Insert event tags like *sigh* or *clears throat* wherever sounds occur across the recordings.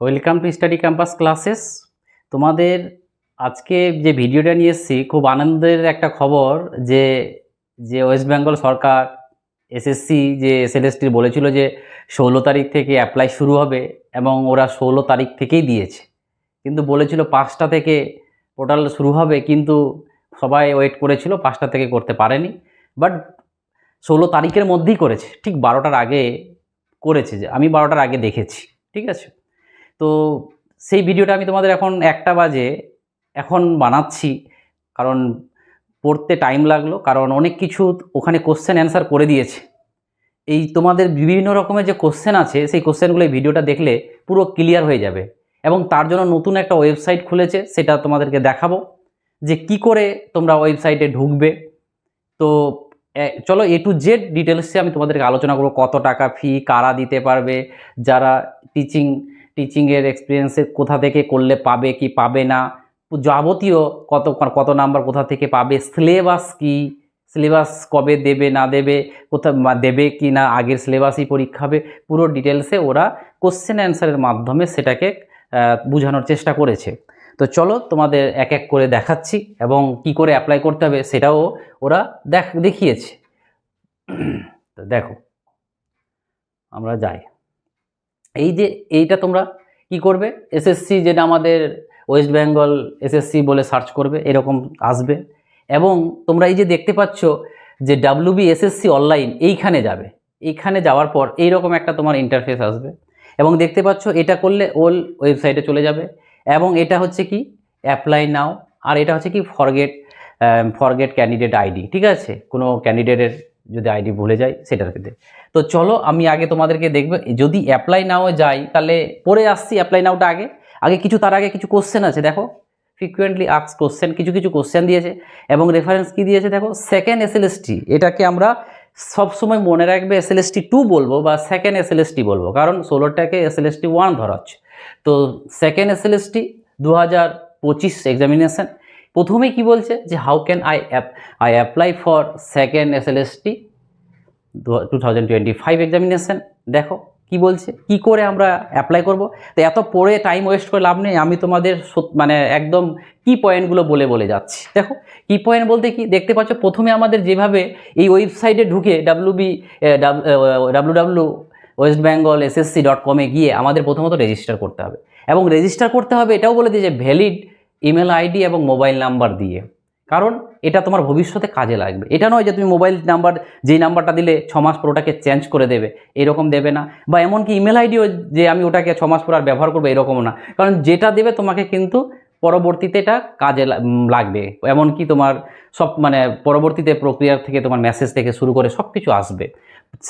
Welcome to study campus classes তোমাদের আজকে যে ভিডিওটা নিয়ে এসেছি, খুব আনন্দের একটা খবর যে যে ওয়েস্ট বেঙ্গল সরকার এসএসসি যে এসএলএসটির বলেছিল যে, ষোলো তারিখ থেকে অ্যাপ্লাই শুরু হবে এবং ওরা ষোলো তারিখ থেকেই দিয়েছে। কিন্তু বলেছিল পাঁচটা থেকে পোর্টাল শুরু হবে, কিন্তু সবাই ওয়েট করেছিল, পাঁচটা থেকে করতে পারেনি। বাট ষোলো তারিখের মধ্যেই করেছে, ঠিক বারোটার আগে করেছে যে, আমি বারোটার আগে দেখেছি, ঠিক আছে? তো সেই ভিডিওটা আমি তোমাদের এখন একটা বাজে এখন বানাচ্ছি, কারণ পড়তে টাইম লাগল, কারণ অনেক কিছু ওখানে কোশ্চেন অ্যান্সার করে দিয়েছে। এই তোমাদের বিভিন্ন রকমের যে কোশ্চেন আছে, সেই কোশ্চেনগুলো এই ভিডিওটা দেখলে পুরো ক্লিয়ার হয়ে যাবে। এবং তার জন্য নতুন একটা ওয়েবসাইট খুলেছে, সেটা তোমাদেরকে দেখাবো, যে কি করে তোমরা ওয়েবসাইটে ঢুকবে। তো চলো এ টু জেড ডিটেলসে আমি তোমাদেরকে আলোচনা করব, কত টাকা ফি কারা দিতে পারবে, যারা টিচিং টিচিংয়ের এক্সপিরিয়েন্সে কোথা থেকে করলে পাবে, কি পাবে না, যাবতীয় কত কত নাম্বার কোথা থেকে পাবে সিলেবাস কি সিলেবাস কবে দেবে, না দেবে, কোথা দেবে কি না, আগের সিলেবাসই পরীক্ষা হবে, পুরো ডিটেলসে ওরা কোশ্চেন অ্যান্সারের মাধ্যমে সেটাকে বোঝানোর চেষ্টা করেছে। তো চলো তোমাদের এক এক করে দেখাচ্ছি এবং কি করে অ্যাপ্লাই করতে হবে সেটাও ওরা দেখ, দেখিয়েছে। তো দেখো, আমরা যাই। এই যে এইটা তোমরা কি করবে? এসএসসি যেটা আমাদের ওয়েস্ট বেঙ্গল এসএসসি বলে সার্চ করবে, এরকম আসবে। এবং তোমরা এই যে দেখতে পাচ্ছ যে ডাব্লিউবি এসএসসি অনলাইন এইখানে যাবে। এইখানে যাওয়ার পর এইরকম একটা তোমার ইন্টারফেস আসবে। এবং দেখতে পাচ্ছ এটা করলে ওল ওয়েবসাইটে চলে যাবে। এবং এটা হচ্ছে কি? অ্যাপ্লাই নাও আর এটা হচ্ছে কি? ফরগেট ফরগেট ক্যান্ডিডেট আইডি ঠিক আছে? কোনো ক্যান্ডিডেটের যদি আইডি ভুলে যায় সেটার ক্ষেত্রে তো চলো, আমি আগে তোমাদেরকে দেখবে, যদি অ্যাপ্লাই নাও যাই, তাহলে পরে আসছি অ্যাপ্লাই নাওটা আগে। আগে কিছু, তার আগে কিছু কোশ্চেন আছে, দেখো। ফ্রিকুয়েন্টলি আক্স কোশ্চেন কিছু কিছু কোশ্চেন দিয়েছে। এবং রেফারেন্স কি দিয়েছে, দেখো? সেকেন্ড এসএলএসটি এটাকে আমরা সবসময় মনে রাখবে এসএলএসটি টু বলব বা সেকেন্ড এসএলএসটি বলব। কারণ ষোলোটাকে এসএলএসটি ওয়ান ধরা হচ্ছে তো সেকেন্ড এসএলএসটি দু হাজার পঁচিশ এক্সামিনেশন প্রথমে কি বলছে যে how can I app I apply for second SLST two thousand twenty five examination দেখো, কি বলছে, কি করে আমরা অ্যাপ্লাই করব? তো এত পড়ে টাইম ওয়েস্ট করে লাভ নেই, আমি তোমাদের মানে একদম কি পয়েন্টগুলো বলে বলে যাচ্ছি। দেখো কি পয়েন্ট বলতে কি, দেখতে পাচ্ছ, প্রথমে আমাদের যেভাবে এই ওয়েবসাইটে ঢুকে WB W W West Bengal SSC dot কমে গিয়ে আমাদের প্রথমত রেজিস্টার করতে হবে। এবং রেজিস্টার করতে হবে, এটাও বলে দিয়েছে ভ্যালিড ইমেল আইডি এবং মোবাইল নাম্বার দিয়ে। কারণ এটা তোমার ভবিষ্যতে কাজে লাগবে। এটা নয় যে তুমি মোবাইল নাম্বার যেই নাম্বারটা দিলে ছ মাস পর ওটাকে চেঞ্জ করে দেবে, এরকম দেবে না। বা এমনকি ইমেল আইডিও যে আমি ওটাকে ছ মাস পর আর ব্যবহার করব, এরকমও না। কারণ যেটা দেবে তোমাকে কিন্তু পরবর্তীতে এটা কাজে লাগবে। এমনকি তোমার সব মানে পরবর্তীতে প্রক্রিয়া থেকে তোমার মেসেজ থেকে শুরু করে সব কিছু আসবে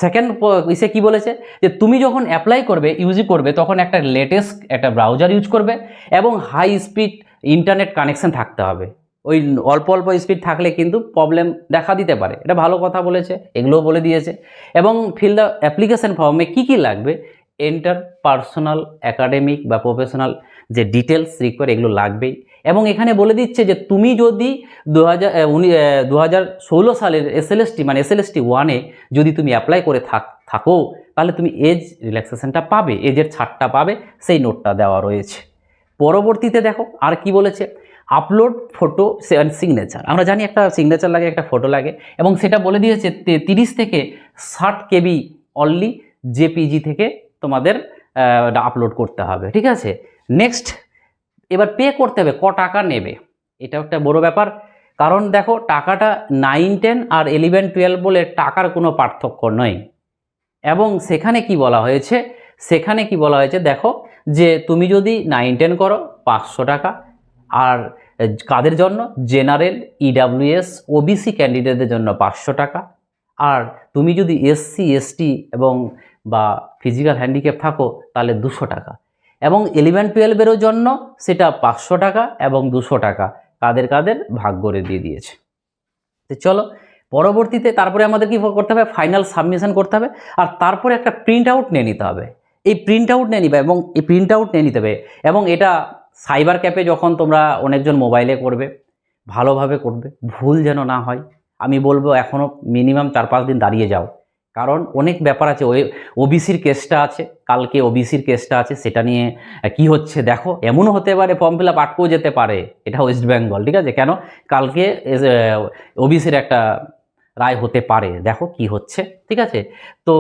সেকেন্ড ইসে কি বলেছে? যে তুমি যখন অ্যাপ্লাই করবে ইউজ করবে, তখন একটা লেটেস্ট একটা ব্রাউজার ইউজ করবে এবং হাই স্পিড ইন্টারনেট কানেকশন থাকতে হবে। ওই অল্প অল্প স্পিড থাকলে কিন্তু প্রবলেম দেখা দিতে পারে। এটা ভালো কথা বলেছে, এগুলোও বলে দিয়েছে। এবং ফিল দ্য অ্যাপ্লিকেশন ফর্মে কী কী লাগবে? এন্টার পার্সোনাল অ্যাকাডেমিক বা প্রফেশনাল যে ডিটেলস রিকোয়ার এগুলো লাগবেই। এবং এখানে বলে দিচ্ছে যে তুমি যদি দু হাজার উনি দু হাজার ষোলো সালের এসএলএসটি মানে এসএলএসটি ওয়ানে যদি তুমি অ্যাপ্লাই করে থাক, থাকো, তাহলে তুমি এজ রিল্যাক্সেশনটা পাবে এজের ছাড়টা পাবে, সেই নোটটা দেওয়া রয়েছে। পরবর্তীতে দেখো আর কি বলেছে? আপলোড ফটো সিগনেচার আমরা জানি একটা সিগনেচার লাগে, একটা ফটো লাগে এবং সেটা বলে দিয়েছে তিরিশ থেকে ষাট কেবি অনলি জেপিজি থেকে তোমাদের আপলোড করতে হবে। ঠিক আছে? নেক্সট এবার পে করতে হবে, ক টাকা নেবে? এটা একটা বড় ব্যাপার। কারণ দেখো, টাকাটা নাইন টেন আর ইলেভেন টুয়েলভ বলে টাকার কোনো পার্থক্য নয়। এবং সেখানে কি বলা হয়েছে? সেখানে কি বলা হয়েছে? দেখো যে তুমি যদি নাইন টেন করো, পাঁচশো টাকা। আর কাদের জন্য? জেনারেল ইডাব্লিউএস ওবিসি ক্যান্ডিডেটদের জন্য পাঁচশো টাকা। আর তুমি যদি এসসি এসটি এবং বা ফিজিক্যাল হ্যান্ডিক্যাপ থাকো, তাহলে দুশো টাকা। এবং ইলেভেন টুয়েলভেরও জন্য সেটা পাঁচশো টাকা এবং দুশো টাকা। কাদের কাদের? ভাগ করে দিয়ে দিয়েছে। তো চলো, পরবর্তীতে তারপরে আমাদের কি করতে হবে? ফাইনাল সাবমিশন করতে হবে। আর তারপরে একটা প্রিন্ট আউট নিয়ে নিতে হবে। এই প্রিন্ট আউট নিয়ে নিবে এবং এই প্রিন্ট আউট নিয়ে নিতে হবে এবং এটা সাইবার ক্যাফে যখন তোমরা অনেকজন মোবাইলে করবে, ভালোভাবে করবে, ভুল যেন না হয়, আমি বলব এখনও মিনিমাম চার পাঁচ দিন দাঁড়িয়ে যাও। কারণ অনেক ব্যাপার আছে, ওই ওবিসির কেসটা আছে, কালকে ওবিসির কেসটা আছে, সেটা নিয়ে কি হচ্ছে দেখো, এমনও হতে পারে ফর্ম ফিল আপ আটকেও যেতে পারে, এটা ওয়েস্ট বেঙ্গল ঠিক আছে? কেন? কালকে ওবিসির একটা রায় হতে পারে। দেখো কি হচ্ছে ঠিক আছে? তো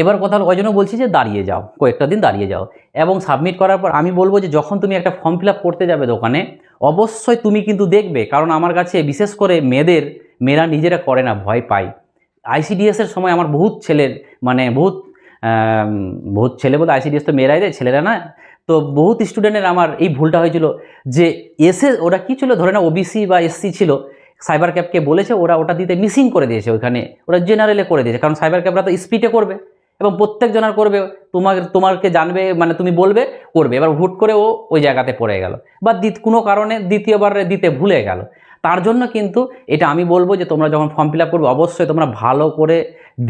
এবার কথা হলো, ওই জন্য বলছি যে দাঁড়িয়ে যাও কয়েকটা দিন দাঁড়িয়ে যাও। এবং সাবমিট করার পর আমি বলব যে যখন তুমি একটা ফর্ম ফিল করতে যাবে দোকানে অবশ্যই তুমি কিন্তু দেখবে কারণ আমার কাছে বিশেষ করে মেয়েদের মেয়েরা নিজেরা করে না ভয় পায়। আইসিডিএসের সময় আমার বহুত ছেলের মানে বহুত বহুত ছেলে বলতে আইসিডিএস তো মেয়েরাই দেয় ছেলেরা না তো বহুত স্টুডেন্টের আমার এই ভুলটা হয়েছিল যে এসে ওরা কি ছিল ধরে না ওবিসি বা এসসি ছিল সাইবার ক্যাবকে বলেছে, ওরা ওটা দিতে মিসিং করে দিয়েছে ওইখানে, ওরা জেনারেলে করে দিয়েছে, কারণ সাইবার ক্যাবরা তো স্পিডে করবে। এবং প্রত্যেক জনার করবে তোমার তোমাকে জানবে মানে তুমি বলবে, করবে। এবার হুট করে ও ওই জায়গাতে পড়ে গেল। বা কোনো কারণে দ্বিতীয়বার দিতে ভুলে গেল। তার জন্য কিন্তু এটা আমি বলব যে তোমরা যখন ফর্ম ফিল আপ করবে, অবশ্যই তোমরা ভালো করে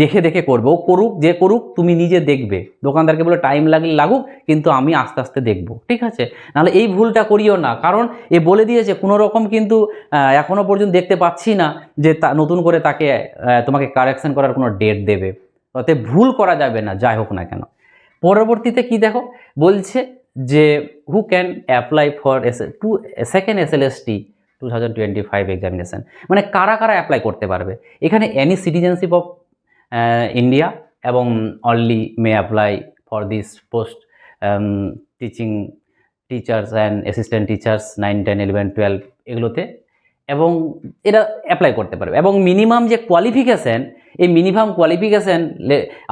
দেখে দেখে করবে। ও করুক, যে করুক, তুমি নিজে দেখবে। দোকানদারকে বলে টাইম লাগলে লাগুক, কিন্তু আমি আস্তে আস্তে দেখব। ঠিক আছে? নাহলে এই ভুলটা করিও না। কারণ এ বলে দিয়েছে, কোনো রকম কিন্তু এখনও পর্যন্ত দেখতে পাচ্ছি না যে তা, নতুন করে তাকে তোমাকে কারেকশন করার কোনো ডেট দেবে। অতএব ভুল করা যাবে না, যাই হোক না কেন। পরবর্তীতে কি দেখো? বলছে যে who can apply for S to second S L S T two thousand twenty five examination মানে কারা কারা অ্যাপ্লাই করতে পারবে? এখানে এনি সিটিজেনশিপ অফ ইন্ডিয়া এবং only may apply for this post teaching teachers and assistant teachers nine ten eleven twelve এগুলোতে এবং এরা অ্যাপ্লাই করতে পারবে। এবং মিনিমাম যে কোয়ালিফিকেশান এই মিনিমাম কোয়ালিফিকেশান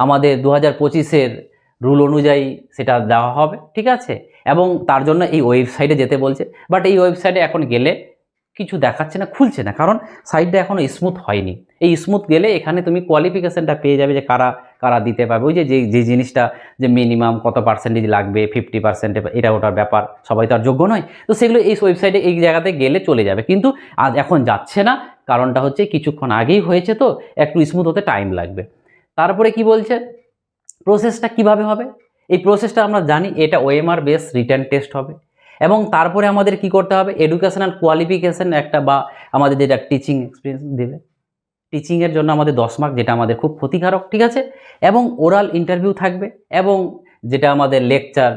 আমাদের দু হাজার পঁচিশের রুল অনুযায়ী সেটা দেওয়া হবে, ঠিক আছে? এবং তার জন্য এই ওয়েবসাইটে যেতে বলছে। বাট এই ওয়েবসাইটে এখন গেলে কিছু দেখাচ্ছে না, খুলছে না। কারণ সাইটটা এখনও স্মুথ হয়নি। এই স্মুথ গেলে এখানে তুমি কোয়ালিফিকেশানটা পেয়ে যাবে যে কারা কারা দিতে পারবে? ওই যে যে জিনিসটা যে মিনিমাম কত পার্সেন্টেজ লাগবে ফিফটি পার্সেন্টে এটা ওটার ব্যাপার, সবাই তো আর যোগ্য নয়। তো সেগুলো এই ওয়েবসাইটে এই জায়গাতে গেলে চলে যাবে। কিন্তু আজ এখন যাচ্ছে না, কারণটা হচ্ছে কিছুক্ষণ আগেই হয়েছে তো, একটু স্মুথ হতে টাইম লাগবে। তারপরে কি বলছে? প্রসেসটা কীভাবে হবে? এই প্রসেসটা আমরা জানি, এটা ওএমআর বেস রিটার্ন টেস্ট হবে। এবং তারপরে আমাদের কি করতে হবে? এডুকেশনাল কোয়ালিফিকেশান একটা বা আমাদের যেটা টিচিং এক্সপিরিয়েন্স দেবে। টিচিংয়ের জন্য আমাদের দশ মার্ক যেটা আমাদের খুব ক্ষতিকারক, ঠিক আছে? এবং ওরাল ইন্টারভিউ থাকবে এবং যেটা আমাদের লেকচার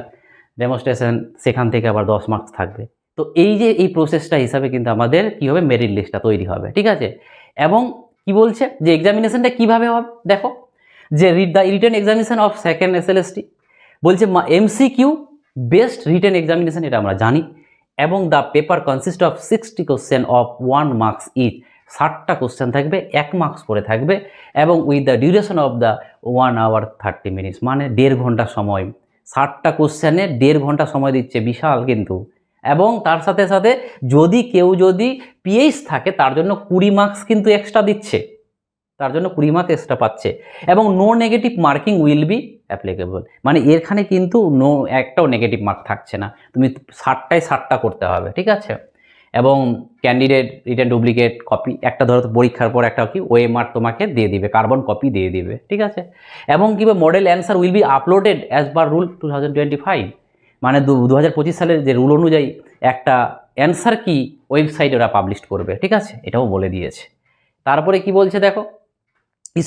ডেমনস্ট্রেশন সেখান থেকে আবার দশ মার্কস থাকবে। তো এই যে এই প্রসেসটা হিসাবে কিন্তু আমাদের কী হবে? মেরিট লিস্টটা তৈরি হবে, ঠিক আছে? এবং কি বলছে? যে এক্সামিনেশনটা কীভাবে হবে? দেখো, যে read the written examination of second S L S T বলছে MC Q based written examination এটা আমরা জানি, এবং the paper consist of sixty question of one marks each ষাটটা কোশ্চেন থাকবে, এক মার্কস করে থাকবে এবং with the duration of the one hour thirty minutes মানে দেড় ঘণ্টা সময়। ষাটটা কোশ্চেনে দেড় ঘণ্টা সময় দিচ্ছে, বিশাল কিন্তু। এবং তার সাথে সাথে যদি কেউ যদি পিএইচ থাকে, তার জন্য কুড়ি মার্কস কিন্তু এক্সট্রা দিচ্ছে। তার জন্য কুড়ি মার্ক এক্সট্রা পাচ্ছে। এবং no negative marking will be applicable মানে এখানে কিন্তু নো একটাও নেগেটিভ মার্ক থাকছে না। তুমি ষাটটায় ষাটটা করতে হবে, ঠিক আছে? এবং ক্যান্ডিডেট রিটার্ন ডুপ্লিকেট কপি একটা ধরো পরীক্ষার পর একটা কি মার্ক তোমাকে দিয়ে দিবে কার্বন কপি দিয়ে দিবে, ঠিক আছে? এবং কী model answer will be uploaded as per rule two thousand twenty five মানে দু দু হাজার পঁচিশ সালের যে রুল অনুযায়ী একটা অ্যান্সার কি ওয়েবসাইট ওরা পাবলিশ করবে, ঠিক আছে? এটাও বলে দিয়েছে। তারপরে কি বলছে দেখো?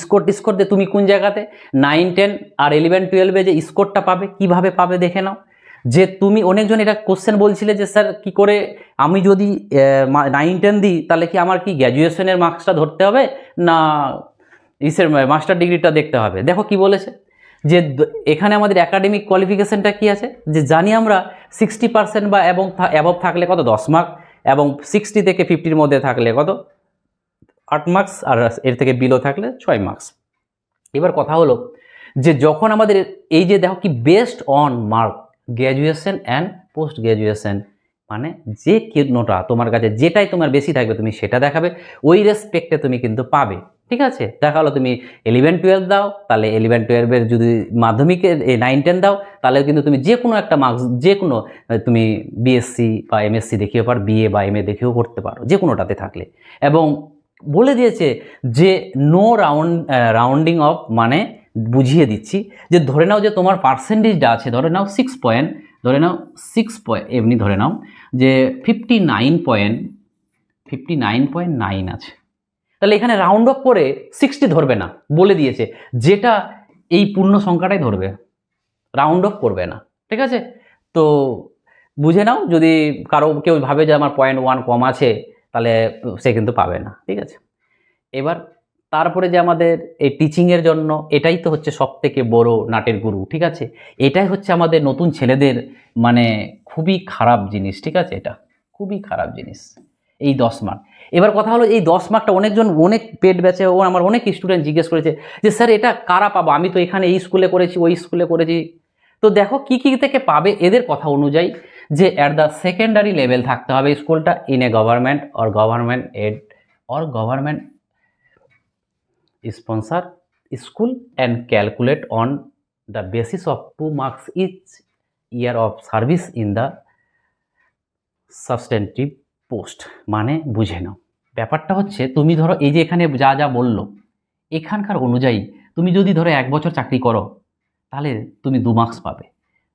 স্কোর টিস্কোর দিয়ে তুমি কোন জায়গাতে? নাইন টেন আর ইলেভেন টুয়েলভে যে স্কোরটা পাবে, কীভাবে পাবে দেখে নাও। যে তুমি অনেকজন এটা কোশ্চেন বলছিলে যে, স্যার, কি করে আমি যদি নাইন টেন দিই, তাহলে কি আমার কি গ্র্যাজুয়েশনের মার্কসটা ধরতে হবে? না, ইসের মাস্টার ডিগ্রিটা দেখতে হবে? দেখো কি বলেছে। যে এখানে আমাদের একাডেমিক কোয়ালিফিকেশানটা কি আছে? যে, জানি আমরা সিক্সটি পার্সেন্ট বা এবং অ্যাবভ থাকলে কত? দশ মার্ক এবং সিক্সটি থেকে ফিফটির মধ্যে থাকলে কত? আট মার্কস আর এর থেকে বিলো থাকলে ছয় মার্কস এবার কথা হলো যে, যখন আমাদের এই যে, দেখো কি based on mark graduation and post graduation মানে যে কেনোটা তোমার কাছে যেটাই তোমার বেশি থাকবে তুমি সেটা দেখাবে, ওই রেসপেক্টে তুমি কিন্তু পাবে, ঠিক আছে? দেখা হলো তুমি ইলেভেন টুয়েলভ দাও, তাহলে ইলেভেন টুয়েলভের যদি মাধ্যমিকের নাইন টেন দাও, তাহলে কিন্তু তুমি যে কোনো একটা মার্কস যে কোনো তুমি বিএসসি বা এমএসসি দেখিয়েও পারো বিএ বা এমএ দেখেও করতে পারো যে কোনোটাতে থাকলে। এবং বলে দিয়েছে যে নো রাউন্ড রাউন্ডিং অফ মানে বুঝিয়ে দিচ্ছি যে ধরে নাও যে তোমার পার্সেন্টেজটা আছে, ধরে নাও সিক্স পয়েন্ট ধরে নাও সিক্স পয়েন্ট এমনি ধরে নাও যে fifty nine point fifty nine point nine আছে। তাহলে এখানে রাউন্ড অফ করে সিক্সটি ধরবে না, বলে দিয়েছে। যেটা এই পূর্ণ সংখ্যাটাই ধরবে রাউন্ড অফ করবে না, ঠিক আছে? তো বুঝে নাও, যদি কারও কেউ ভাবে যে আমার পয়েন্ট ওয়ান কম আছে, তাহলে সে কিন্তু পাবে না, ঠিক আছে? এবার তারপরে যে আমাদের এই টিচিংয়ের জন্য, এটাই তো হচ্ছে সব থেকে বড় নাটের গুরু, ঠিক আছে? এটাই হচ্ছে আমাদের নতুন ছেলেদের মানে খুবই খারাপ জিনিস, ঠিক আছে এটা? খুবই খারাপ জিনিস, এই দশ মার্ক এবার কথা হলো, এই দশ মার্কটা অনেকজন, অনেক পেট বেচে, ও আমার অনেক স্টুডেন্ট জিজ্ঞেস করেছে যে, স্যার, এটা কারা পাবো? আমি তো এখানে এই স্কুলে করেছি, ওই স্কুলে করেছি। তো দেখো, কি কি থেকে পাবে এদের কথা অনুযায়ী যে অ্যাট দ্য সেকেন্ডারি লেভেল থাকতে হবে স্কুলটা in a government or government aid or government sponsor school and calculate on the basis of two marks each year of service in the substantive post মানে বুঝে নাও। ব্যাপারটা হচ্ছে, তুমি ধরো এই যে এখানে যা যা বলল, এখানকার অনুযায়ী তুমি যদি ধরো এক বছর চাকরি করো, তাহলে তুমি দু মার্কস পাবে।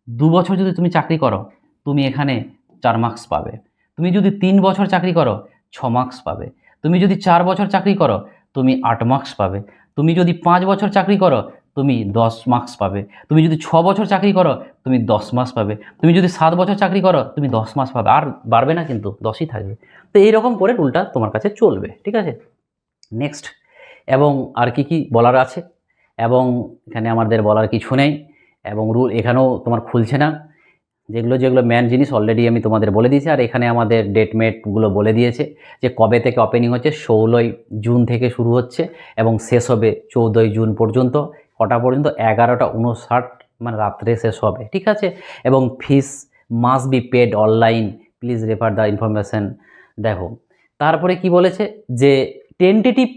দু বছর যদি তুমি চাকরি করো, তুমি এখানে চার মার্কস পাবে। তুমি যদি তিন বছর চাকরি করো, ছ মার্কস পাবে। তুমি যদি চার বছর চাকরি করো তুমি আট মার্কস পাবে। তুমি যদি পাঁচ বছর চাকরি করো, তুমি দশ মার্কস পাবে। তুমি যদি ছ বছর চাকরি করো, তুমি দশ মাস পাবে। তুমি যদি সাত বছর চাকরি করো, তুমি দশ মাস পাবে। আর বাড়বে না কিন্তু, দশই থাকবে। তো এইরকম করে রুলটা তোমার কাছে চলবে, ঠিক আছে? নেক্সট এবং আর কি কি বলার আছে? এবং এখানে আমাদের বলার কিছু নেই, এবং রুল এখানেও তোমার খুলছে না। যেগুলো যেগুলো ম্যান জিনিস অলরেডি আমি তোমাদের বলে দিয়েছি। আর এখানে আমাদের ডেটমেটগুলো বলে দিয়েছে যে কবে থেকে ওপেনিং হচ্ছে, ষোলোই জুন থেকে শুরু হচ্ছে এবং শেষ হবে চৌদ্দই জুন পর্যন্ত। কটা পর্যন্ত? এগারোটা উনষাট মানে রাত্রে শেষ হবে, ঠিক আছে? এবং fees must be paid online please refer the information দেখো, তারপরে কি বলেছে? যে টেন্টেটিভ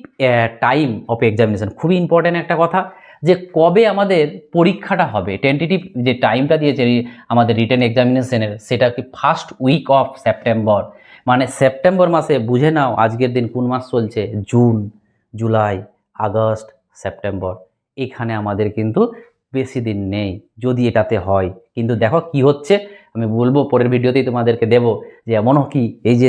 টাইম অফ এক্সামিনেশন খুবই ইম্পর্ট্যান্ট একটা কথা। যে কবে আমাদের পরীক্ষাটা হবে। টেন্টেটিভ যে টাইমটা দিয়েছে আমাদের রিটেন এক্সামিনেশনের সেটা কি ফার্স্ট উইক অফ সেপ্টেম্বর মানে সেপ্টেম্বর মাসে, বুঝে নাও আজকের দিন কোন মাস চলছে? জুন জুলাই আগস্ট সেপ্টেম্বর এখানে আমাদের কিন্তু বেশি দিন নেই, যদি এটাতে হয়। কিন্তু দেখো কি হচ্ছে, আমি বলব, পরের ভিডিওতেই তোমাদেরকে দেবো যে এমনও কি, এই যে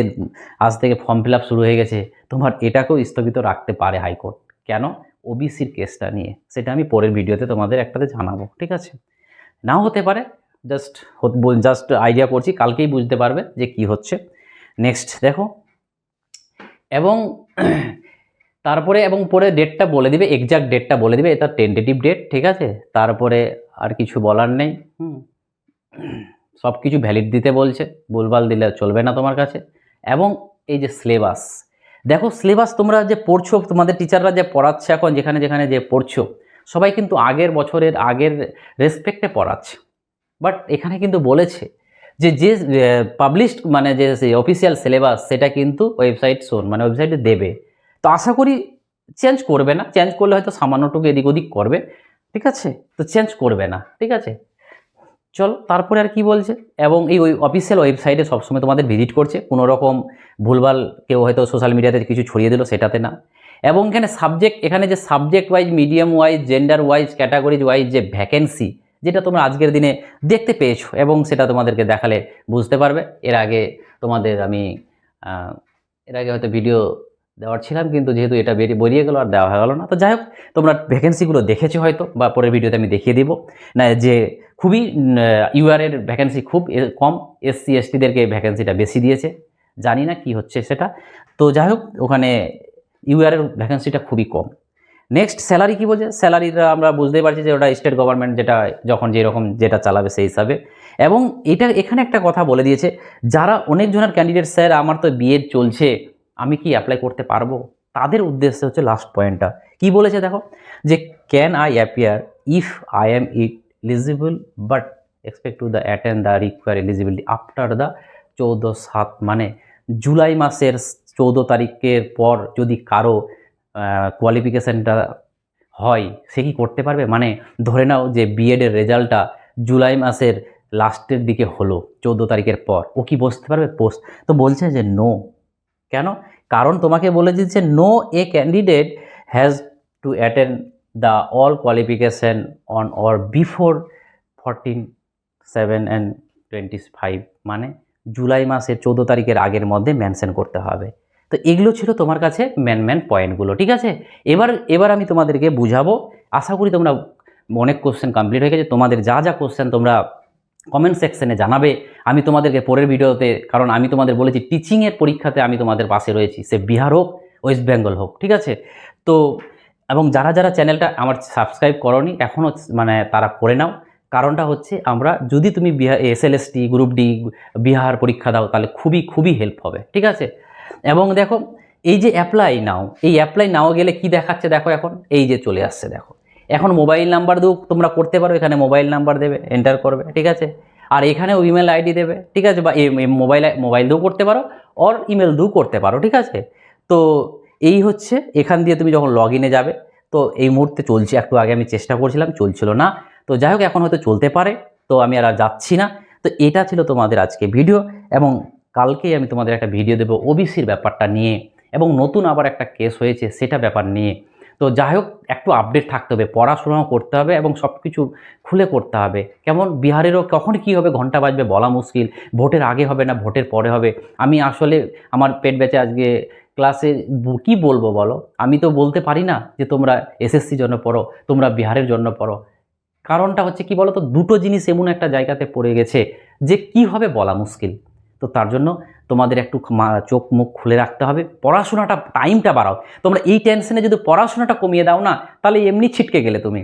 আজ থেকে ফর্ম ফিল শুরু হয়ে গেছে, তোমার এটাকেও স্থগিত রাখতে পারে হাইকোর্ট। কেন? ওবিসির কেসটা নিয়ে, সেটা আমি পরের ভিডিওতে তোমাদের একটাতে জানাব, ঠিক আছে? নাও হতে পারে জাস্ট জাস্ট আইডিয়া করছি, কালকেই বুঝতে পারবে যে কি হচ্ছে। নেক্সট দেখো। এবং *clears throat* তারপরে এবং পরে ডেটটা বলে দিবে এক্সাক্ট ডেটটা বলে দিবে, এটা টেন্টেটিভ ডেট ঠিক আছে? তারপরে আর কিছু বলার নেই, হুম? সব কিছু ভ্যালিড দিতে বলছে, ভুলভাল দিলে চলবে না তোমার কাছে। এবং এই যে সিলেবাস দেখো সিলেবাস তোমরা যে পড়ছো, তোমাদের টিচাররা যে পড়াচ্ছে এখন, যেখানে যেখানে যে পড়ছো, সবাই কিন্তু আগের বছরের, আগের রেসপেক্টে পড়াচ্ছে। বাট এখানে কিন্তু বলেছে যে যে পাবলিশড মানে যে অফিসিয়াল সিলেবাস সেটা কিন্তু ওয়েবসাইট শোন মানে ওয়েবসাইটে দেবে। তো আশা করি চেঞ্জ করবে না। চেঞ্জ করলে হয়তো সামান্যটুকু এদিক ওদিক করবে। ঠিক আছে? তো চেঞ্জ করবে না। ঠিক আছে? চলো, তারপরে আর কি বলছে? এবং এই ওই অফিসিয়াল ওয়েবসাইটে সবসময় তোমাদের ভিজিট করছে। কোনো রকম ভুলভাল কেউ হয়তো সোশ্যাল মিডিয়াতে কিছু ছড়িয়ে দিল সেটাতে না। এবং এখানে সাবজেক্ট এখানে যে subject wise medium wise gender wise categories wise যে ভ্যাকেন্সি যেটা তোমরা আজকের দিনে দেখতে পেয়েছ এবং সেটা তোমাদেরকে দেখালে বুঝতে পারবে। এর আগে তোমাদের আমি এর আগে হয়তো ভিডিও দেওয়ার ছিলাম, কিন্তু যেহেতু এটা বেরিয়ে বেরিয়ে গেলো আর দেওয়া হয়ে গেলো না, তো যাই হোক, তোমরা ভ্যাকেন্সিগুলো দেখেছ হয়তো, বা পরের ভিডিওতে আমি দেখিয়ে দিব। না, যে খুবই ইউআরের ভ্যাকেন্সি খুব কম এসসি এসটিদেরকে ভ্যাকেন্সিটা বেশি দিয়েছে। জানি না কি হচ্ছে সেটা। তো যাই হোক, ওখানে ইউআরের ভ্যাকেন্সিটা খুবই কম। নেক্সট স্যালারি কি বলছে? স্যালারিটা আমরা বুঝতেই পারছি যে ওটা স্টেট গভর্নমেন্ট যেটা, যখন যেরকম যেটা চালাবে সেই হিসাবে। এবং এটা এখানে একটা কথা বলে দিয়েছে, যারা অনেকজনের ক্যান্ডিডেট স্যার, আমার তো বিএড চলছে আমি কি অ্যাপ্লাই করতে পারব? তাদের উদ্দেশ্যে হচ্ছে লাস্ট পয়েন্টটা কি বলেছে দেখো? যে can I appear if I am it eligible but expect to the attend the require eligibility after the চৌদ্দ সাত মানে জুলাই মাসের চৌদ্দ তারিখের পর যদি কারও কোয়ালিফিকেশানটা হয়, সে কি করতে পারবে? মানে ধরে নাও যে বিএডের রেজাল্টটা জুলাই মাসের লাস্টের দিকে হলো, চৌদ্দ তারিখের পর। ও কি বসতে পারবে? পোস্ট তো বলছে যে নো কেন? কারণ তোমাকে বলে দিচ্ছে no a candidate has to attend the all qualification on or before fourteen seven and twenty five মানে জুলাই মাসের চৌদ্দো তারিখের আগের মধ্যে মেনশন করতে হবে। তো এগুলো ছিল তোমার কাছে ম্যান ম্যান পয়েন্টগুলো ঠিক আছে? এবার এবার আমি তোমাদেরকে বুঝাবো। আশা করি তোমরা অনেক কোশ্চেন কমপ্লিট হয়ে গেছে। তোমাদের যা যা কোশ্চেন তোমরা কমেন্ট সেকশনে জানাবে। আমি তোমাদেরকে পরের ভিডিওতে কারণ আমি তোমাদের বলেছি টিচিংয়ের পরীক্ষাতে আমি তোমাদের পাশে রয়েছি। সে বিহার হোক, ওয়েস্ট বেঙ্গল হোক, ঠিক আছে? তো, এবং যারা যারা চ্যানেলটা আমার সাবস্ক্রাইব করনি, এখনও মানে তারা করে নাও। কারণটা হচ্ছে, আমরা যদি তুমি Bihar SLST group D Bihar পরীক্ষা দাও, তাহলে খুবই খুবই হেল্প হবে, ঠিক আছে? এবং দেখো, এই যে অ্যাপ্লাই নাও এই অ্যাপ্লাই নাও গেলে কি দেখাচ্ছে দেখো এখন? এই যে চলে আসছে দেখো। এখন মোবাইল নাম্বার দিয়েও তোমরা করতে পারো, এখানে মোবাইল নাম্বার দেবে এন্টার করবে, ঠিক আছে? আর এখানেও ইমেল আইডি দেবে, ঠিক আছে? বা মোবাইল মোবাইল দিয়েও করতে পারো অর ইমেল দিয়েও করতে পারো, ঠিক আছে? তো এই হচ্ছে, এখান দিয়ে তুমি যখন লগ ইনে যাবে, তো এই মুহূর্তে চলছে, একটু আগে আমি চেষ্টা করছিলাম, চলছিল না। তো যাই হোক, এখন হয়তো চলতে পারে, তো আমি আর যাচ্ছি না। তো এটা ছিল তোমাদের আজকে ভিডিও এবং কালকেই আমি তোমাদের একটা ভিডিও দেবো ওবিসির ব্যাপারটা নিয়ে, এবং নতুন আবার একটা কেস হয়েছে, সেটা ব্যাপার নিয়ে। তো যাই হোক, একটু আপডেট থাকতে হবে, পড়াশোনাও করতে হবে এবং সব কিছু খুলে করতে হবে। কেমন? বিহারেরও কখন কী হবে? ঘণ্টা বাজবে, বলা মুশকিল। ভোটের আগে হবে না, ভোটের পরে হবে। আমি আসলে আমার পেট বেঁচে আজকে ক্লাসে কি বলব বলো? আমি তো বলতে পারি না যে তোমরা এসএসসির জন্য পড়ো, তোমরা বিহারের জন্য পড়ো। কারণটা হচ্ছে কি বলো তো দুটো জিনিস এমন একটা জায়গাতে পড়ে গেছে যে কি হবে বলা মুশকিল। তো তার জন্য তোমাদের একটু চোখ মুখ খুলে রাখতে হবে। পড়াশোনাটা টাইমটা বাড়াও। তোমরা এই টেনশনে যদি পড়াশোনাটা কমিয়ে দাও না, তাহলে এমনি ছিটকে গেলে তুমি।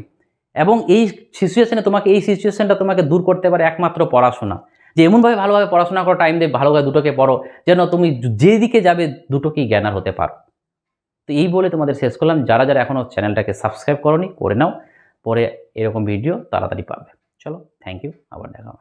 এবং এই সিচুয়েশনে তোমাকে, এই সিচুয়েশনটা তোমাকে দূর করতে পারে একমাত্র পড়াশোনা। যে এমনভাবে ভালোভাবে পড়াশোনা করো টাইম দিয়ে ভালোভাবে দুটোকে পড়ো, যেন তুমি যেদিকে যাবে, দুটোকেই জ্ঞানার হতে পারো। তো এই বলে তোমাদের শেষ করলাম। যারা যারা এখনও চ্যানেলটাকে সাবস্ক্রাইব করনি, করে নাও। পরে এরকম ভিডিও তাড়াতাড়ি পাবে। চলো থ্যাংক ইউ আবার দেখা